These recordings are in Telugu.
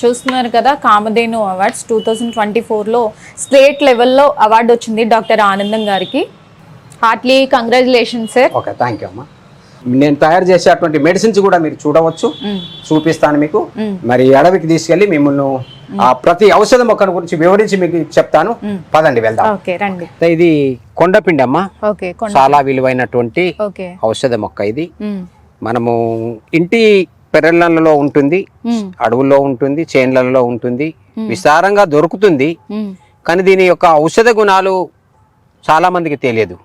చూస్తున్నారు కదా Kamadhenu awards two thousand twenty ఫోర్లో స్టేట్ లెవెల్లో అవార్డు వచ్చింది డాక్టర్ ఆనందం గారికి. Heartly congratulation sir. Okay thank you అమ్మా. నేను తయారు చేసేటువంటి మెడిసిన్స్ కూడా మీరు చూడవచ్చు. చూపిస్తాను మీకు. మరి అడవికి తీసుకెళ్ళి మిమ్మల్ని ఆ ప్రతి ఔషధ మొక్కల గురించి వివరించి మీకు చెప్తాను. పదండి వెళ్దాం. ఓకే రండి. ఇది కొండపిండి. అమ్మా చాలా విలువైనటువంటి ఓకే. ఔషధ మొక్క ఇది. మనము ఇంటి పెరళ్ళలో ఉంటుంది. అడవుల్లో ఉంటుంది చేన్లలో ఉంటుంది విస్తారంగా దొరుకుతుంది. కానీ దీని యొక్క ఔషధ గుణాలు చాలా మందికి తెలియదు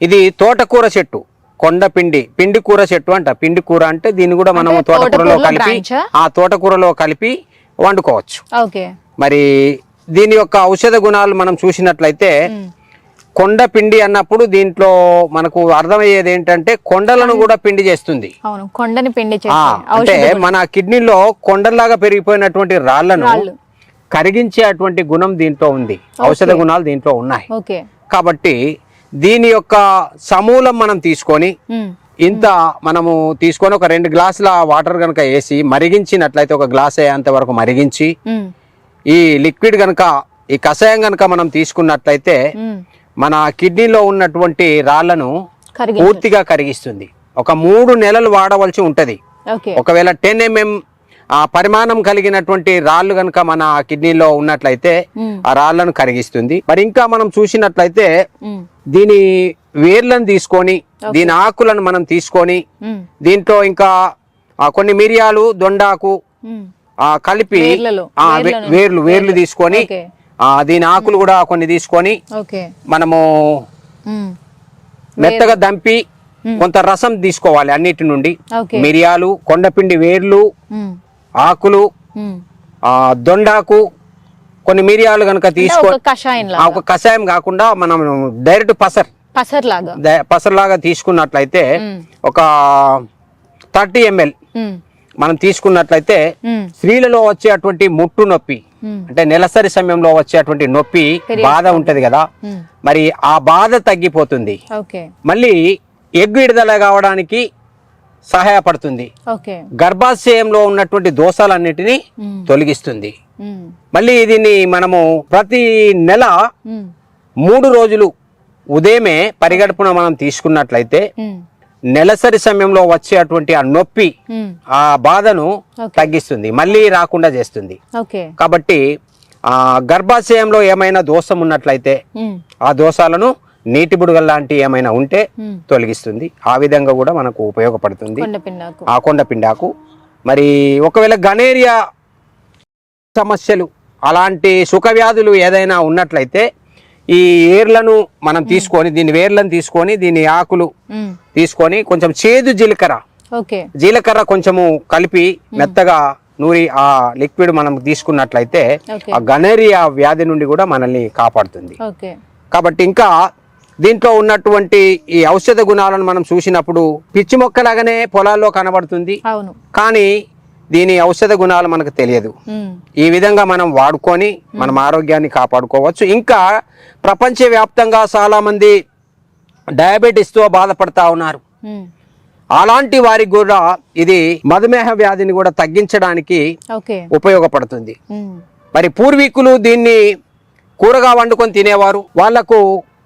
ఇది తోటకూర చెట్టు కొండ పిండి పిండి కూర చెట్టు అంట పిండి కూర అంటే దీన్ని కూడా మనం తోటకూరలో కలిపి ఆ? తోటకూరలో కలిపి వండుకోవచ్చు మరి దీని యొక్క ఔషధ గుణాలు మనం చూసినట్లయితే. కొండ పిండి అన్నప్పుడు దీంట్లో మనకు అర్థమయ్యేది ఏంటంటే కొండలను కూడా పిండి చేస్తుంది కొండని పిండి అంటే మన కిడ్నీలో కొండలాగా పెరిగిపోయినటువంటి రాళ్ళను. కరిగించేటువంటి గుణం దీంట్లో ఉంది ఔషధ గుణాలు దీంట్లో ఉన్నాయి కాబట్టి దీని యొక్క సమూలం మనం తీసుకొని. ఇంత మనము తీసుకొని ఒక రెండు గ్లాసుల వాటర్ కనుక వేసి మరిగించినట్లయితే ఒక గ్లాస్ అయ్యేంత వరకు మరిగించి. ఈ లిక్విడ్ కనుక ఈ కషాయం కనుక మనం తీసుకున్నట్లయితే. మన కిడ్నీలో ఉన్నటువంటి రాళ్ళను పూర్తిగా కరిగిస్తుంది. ఒక మూడు నెలలు వాడవలసి ఉంటది. ఒకవేళ టెన్ ఎంఎం ఆ పరిమాణం కలిగినటువంటి రాళ్ళు కనుక మన కిడ్నీలో ఉన్నట్లయితే. ఆ రాళ్ళను కరిగిస్తుంది. మరి ఇంకా మనం చూసినట్లయితే. దీని వేర్లను తీసుకొని దీని ఆకులను మనం తీసుకొని. దీంట్లో ఇంకా కొన్ని మిరియాలు దొండాకు కలిపి వేర్లు వేర్లు తీసుకొని దీని ఆకులు కూడా కొన్ని తీసుకొని మనము. మెత్తగా దంపి కొంత రసం తీసుకోవాలి అన్నిటి నుండి. మిరియాలు కొండపిండి వేర్లు. ఆకులు దొండాకు కొన్ని మిరియాలు కనుక అంటే తీసుకో ఒక కషాయం కాకుండా మనం డైరెక్ట్ పసర్. పసర్ లాగా ద- పసర్లాగా తీసుకున్నట్లయితే. ఒక థర్టీ ఎంఎల్. మనం తీసుకున్నట్లయితే. స్త్రీలలో వచ్చేటువంటి ముట్టు నొప్పి. అంటే నెలసరి సమయంలో వచ్చేటువంటి నొప్పి బాధ ఉంటది కదా. మరి ఆ బాధ తగ్గిపోతుంది మళ్ళీ ఎగ్ విడుదల కావడానికి సహాయపడుతుంది గర్భాశయంలో ఉన్నటువంటి దోషాలన్నిటినీ. తొలగిస్తుంది. మళ్ళీ దీన్ని మనము ప్రతి నెల. మూడు రోజులు ఉదయమే పరిగడుపున మనం తీసుకున్నట్లయితే. నెలసరి సమయంలో వచ్చేటువంటి ఆ నొప్పి మ్మ్. ఆ బాధను. తగ్గిస్తుంది మళ్ళీ రాకుండా చేస్తుంది కాబట్టి ఆ గర్భాశయంలో ఏమైనా దోషం ఉన్నట్లయితే మ్మ్. ఆ దోషాలను నీటి బుడగలు లాంటి ఏమైనా ఉంటే మ్మ్. తొలగిస్తుంది ఆ విధంగా కూడా మనకు ఉపయోగపడుతుంది ఆ కొండ పిండాకు మరి ఒకవేళ గనేరియా సమస్యలు అలాంటి సుఖ వ్యాధులు ఏదైనా ఉన్నట్లయితే ఈ ఏర్లను మనం తీసుకొని దీని వేర్లను తీసుకొని దీని ఆకులు. తీసుకొని కొంచెం చేదు జీలకర్ర. జీలకర్ర కొంచెము కలిపి మెత్తగా నూరి ఆ లిక్విడ్ మనం తీసుకున్నట్లయితే ఆ గనేరియా వ్యాధి నుండి కూడా మనల్ని కాపాడుతుంది. కాబట్టి ఇంకా దీంట్లో ఉన్నటువంటి ఈ ఔషధ గుణాలను మనం చూసినప్పుడు పిచ్చి మొక్కలాగానే పొలాల్లో కనబడుతుంది. కానీ దీని ఔషధ గుణాలు మనకు తెలియదు. ఈ విధంగా మనం వాడుకొని మనం ఆరోగ్యాన్ని కాపాడుకోవచ్చు ఇంకా ప్రపంచవ్యాప్తంగా చాలా మంది డయాబెటీస్తో బాధపడతా ఉన్నారు. అలాంటి వారికి కూడా ఇది మధుమేహ వ్యాధిని కూడా తగ్గించడానికి ఉపయోగపడుతుంది. మరి పూర్వీకులు దీన్ని కూరగా వండుకొని తినేవారు వాళ్ళకు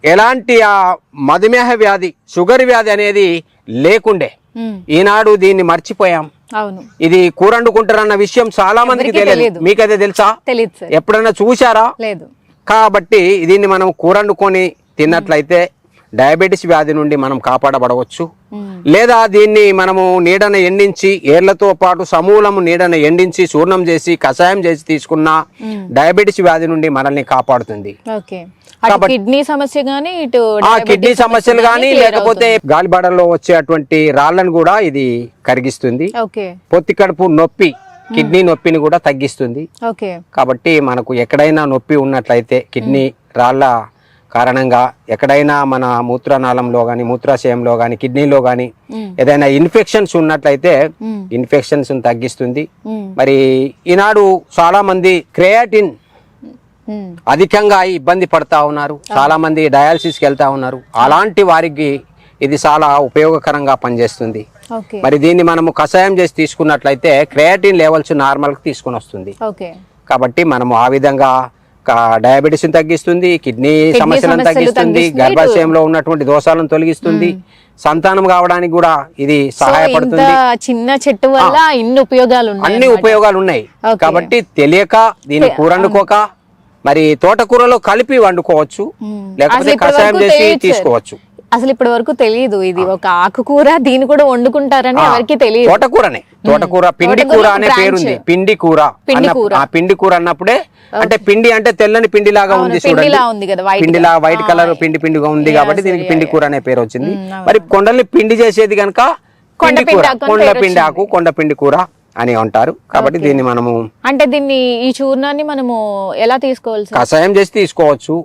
ఎలాంటి ఆ మధుమేహ వ్యాధి షుగర్ వ్యాధి అనేది లేకుండే. ఈనాడు దీన్ని మర్చిపోయాం. అవును. ఇది కూర వండుకుంటారన్న విషయం చాలా మందికి తెలియదు. మీకైతే తెలుసా? తెలియదు ఎప్పుడైనా చూశారా? లేదు. కాబట్టి దీన్ని మనం కూరండుకొని తిన్నట్లయితే డయాబెటీస్ వ్యాధి నుండి మనం కాపాడబడవచ్చు. లేదా దీన్ని మనము నీడన ఎండించి ఏర్లతో పాటు సమూలము నీడన ఎండించి చూర్ణం చేసి కషాయం చేసి తీసుకున్న డయాబెటీస్ వ్యాధి నుండి మనల్ని కాపాడుతుంది. కిడ్నీ సమస్య గానీ ఇటు కిడ్నీ సమస్యలు గానీ లేకపోతే గాలిబాడల్లో వచ్చేటువంటి రాళ్ళను కూడా ఇది కరిగిస్తుంది పొత్తి కడుపు నొప్పి కిడ్నీ నొప్పిని కూడా తగ్గిస్తుంది కాబట్టి మనకు ఎక్కడైనా నొప్పి ఉన్నట్లయితే కిడ్నీ రాళ్ళ కారణంగా ఎక్కడైనా మన మూత్రనాళంలో కానీ మూత్రాశయంలో కానీ కిడ్నీలో కానీ. ఏదైనా ఇన్ఫెక్షన్స్ ఉన్నట్లయితే. ఇన్ఫెక్షన్స్ తగ్గిస్తుంది. మరి ఈనాడు చాలా మంది క్రియాటిన్. అధికంగా ఇబ్బంది పడతా ఉన్నారు. చాలా మంది డయాలసిస్కి వెళ్తా ఉన్నారు. అలాంటి వారికి ఇది చాలా ఉపయోగకరంగా పనిచేస్తుంది. మరి దీన్ని మనము కషాయం చేసి తీసుకున్నట్లయితే క్రియాటిన్ లెవెల్స్ నార్మల్కి తీసుకుని వస్తుంది. కాబట్టి మనము ఆ విధంగా డయాబెటీస్ తగ్గిస్తుంది కిడ్నీ సమస్యలను సమస్యలు తగ్గిస్తుంది. గర్భాశయంలో ఉన్నటువంటి దోషాలను తొలగిస్తుంది. సంతానం కావడానికి కూడా ఇది సహాయపడుతుంది. చిన్న చెట్టు వల్ల ఇన్ని ఉపయోగాలు అన్ని ఉపయోగాలు ఉన్నాయి. కాబట్టి తెలియక దీన్ని కూర వండుకోక మరి తోటకూరలో కలిపి వండుకోవచ్చు. లేకపోతే కషాయం చేసి. తీసుకోవచ్చు అసలు ఇప్పటి వరకు తెలియదు ఇది ఒక ఆకుకూర దీన్ని కూడా వండుకుంటారని ఎవరికి తెలియదు తోటకూరనే తోటకూర పిండి కూర అనే. పేరుంది పిండి కూర పిండి. ఆ పిండి కూర అన్నప్పుడే అంటే పిండి అంటే తెల్లని పిండి లాగా ఉంది చూడండి పిండిలా ఉంది కదా, white పిండిలా గా. వైట్ కలర్ పిండి పిండిగా ఉంది కాబట్టి దీనికి పిండి. కూర అనే పేరు వచ్చింది. మరి కొండల్ని పిండి చేసేది కనుక కొండ పిండి కూర పిండి ఆకు పిండి పిండి కూర అని అంటారు. కాబట్టి దీన్ని మనము అంటే దీన్ని ఈ చూర్ణాన్ని మనము ఎలా తీసుకోవాలి కషాయం చేసి తీసుకోవచ్చు.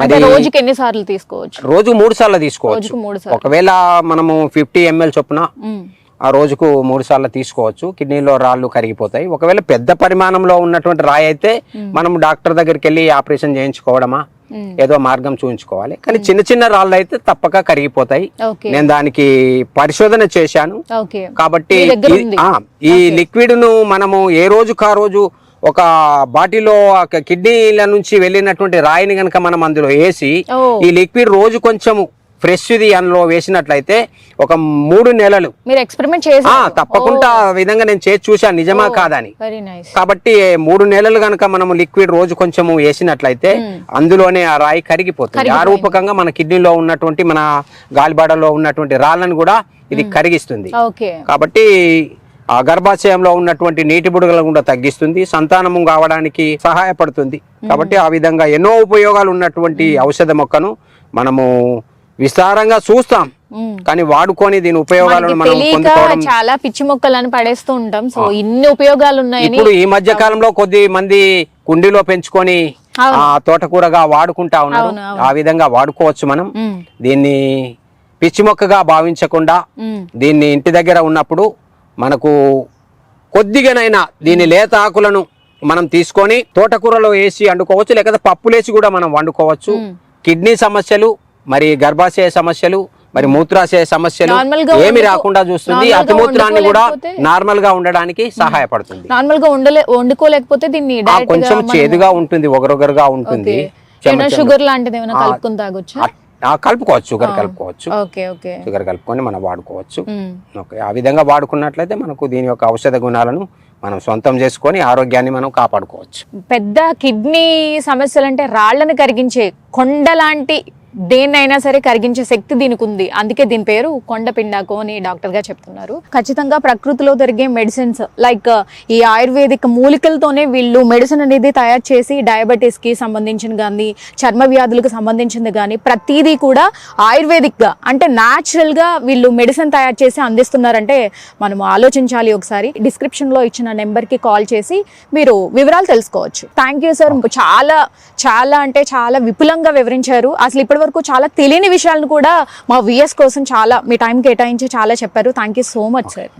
మరి రోజుకి ఎన్ని సార్లు తీసుకోవచ్చు? రోజు మూడు సార్లు తీసుకోవచ్చు. ఒకవేళ మనము ఫిఫ్టీ ఎంఎల్ చొప్పున. ఆ రోజుకు మూడు సార్లు తీసుకోవచ్చు. కిడ్నీలో రాళ్ళు కరిగిపోతాయి. ఒకవేళ పెద్ద పరిమాణంలో ఉన్నటువంటి రాయి అయితే మనం డాక్టర్ దగ్గరికి వెళ్ళి ఆపరేషన్ చేయించుకోవడమా. ఏదో మార్గం చూపించుకోవాలి కానీ చిన్న చిన్న రాళ్ళు అయితే తప్పక కరిగిపోతాయి. నేను దానికి పరిశోధన చేశాను. కాబట్టి ఈ- లిక్విడ్ను మనము ఏ రోజుకు ఆ రోజు ఒక బాటిలో కిడ్నీల నుంచి వెళ్ళినటువంటి రాయిని గనక మనం అందులో వేసి ఓ ఈ లిక్విడ్ రోజు కొంచెము ఫ్రెష్ ఇది అందులో వేసినట్లయితే ఒక మూడు నెలలు. మీరు ఎక్స్పెరిమెంట్ చేసి తప్పకుండా విధంగా నేను చేసి చూశాను. నిజమా కాదని కాబట్టి మూడు నెలలు గనక మనము లిక్విడ్ రోజు కొంచెము వేసినట్లయితే అందులోనే ఆ రాయి కరిగిపోతుంది. ఆ రూపకంగా మన కిడ్నీలో ఉన్నటువంటి మన గాలిబాడలో ఉన్నటువంటి రాళ్ళను కూడా ఇది కరిగిస్తుంది. కాబట్టి ఆ గర్భాశయంలో ఉన్నటువంటి నీటి బుడగలను కూడా తగ్గిస్తుంది. సంతానము కావడానికి సహాయపడుతుంది. కాబట్టి ఆ విధంగా ఎన్నో ఉపయోగాలు ఉన్నటువంటి ఔషధ మొక్కను మనము విస్తారంగా చూస్తాం. కానీ వాడుకొని దీని ఉపయోగాలను మనం చాలా పిచ్చి మొక్కలను పడేస్తూ ఉంటాం. సో ఇన్ని ఉపయోగాలు ఉన్నాయని ఇప్పుడు ఈ మధ్య కాలంలో కొద్ది మంది కుండీలో పెంచుకొని. ఆ తోటకూరగా వాడుకుంటా ఉన్నారు. ఆ విధంగా వాడుకోవచ్చు మనం. దీన్ని పిచ్చి మొక్కగా భావించకుండా. దీన్ని ఇంటి దగ్గర ఉన్నప్పుడు మనకు కొద్దిగానైనా దీని లేత ఆకులను మనం తీసుకొని తోటకూరలో వేసి వండుకోవచ్చు లేకపోతే పప్పులేసి కూడా మనం వండుకోవచ్చు. కిడ్నీ సమస్యలు మరి గర్భాశయ సమస్యలు మరి మూత్రాశయ సమస్యలు ఏమి రాకుండా చూస్తుంది. అతిమూత్రాన్ని కూడా నార్మల్గా ఉండడానికి సహాయపడుతుంది. నార్మల్గా వండలే వండుకోలేకపోతే దీన్ని కొంచెం చేదుగా ఉంటుంది ఒగరొగరుగా ఉంటుంది. షుగర్ లాంటిది ఏమైనా కలుపుకుని తాగొచ్చా? కలుపుకోవచ్చు షుగర్ కలుపుకోవచ్చు. షుగర్ కలుపుకొని మనం వాడుకోవచ్చు. ఓకే ఆ విధంగా వాడుకున్నట్లయితే మనకు దీని యొక్క ఔషధ గుణాలను మనం సొంతం చేసుకొని ఆరోగ్యాన్ని మనం కాపాడుకోవచ్చు. పెద్ద కిడ్నీ సమస్యలు అంటే రాళ్ళను కరిగించే కొండ లాంటి దేన్నైనా సరే కరిగించే శక్తి దీనికి ఉంది అందుకే దీని పేరు కొండ పిండాకు అని డాక్టర్గా చెప్తున్నారు. ఖచ్చితంగా ప్రకృతిలో దొరికే మెడిసిన్స్ లైక్ ఈ ఆయుర్వేదిక్ మూలికలతోనే వీళ్ళు మెడిసిన్ అనేది తయారు చేసి డయాబెటీస్కి సంబంధించిన కానీ చర్మ వ్యాధులకు సంబంధించింది కానీ ప్రతిదీ కూడా ఆయుర్వేదిక్గా అంటే న్యాచురల్గా వీళ్ళు మెడిసిన్ తయారు చేసి అందిస్తున్నారంటే మనం ఆలోచించాలి ఒకసారి. డిస్క్రిప్షన్లో ఇచ్చిన నెంబర్కి కాల్ చేసి మీరు వివరాలు తెలుసుకోవచ్చు. Thank you sir. చాలా చాలా అంటే చాలా విపులంగా వివరించారు. అసలు ఇప్పుడు వరకు చాలా తెలియని విషయాలను కూడా మా విఎస్ కోసం చాలా మీ టైం కేటాయించి చాలా చెప్పారు. Thank you so much sir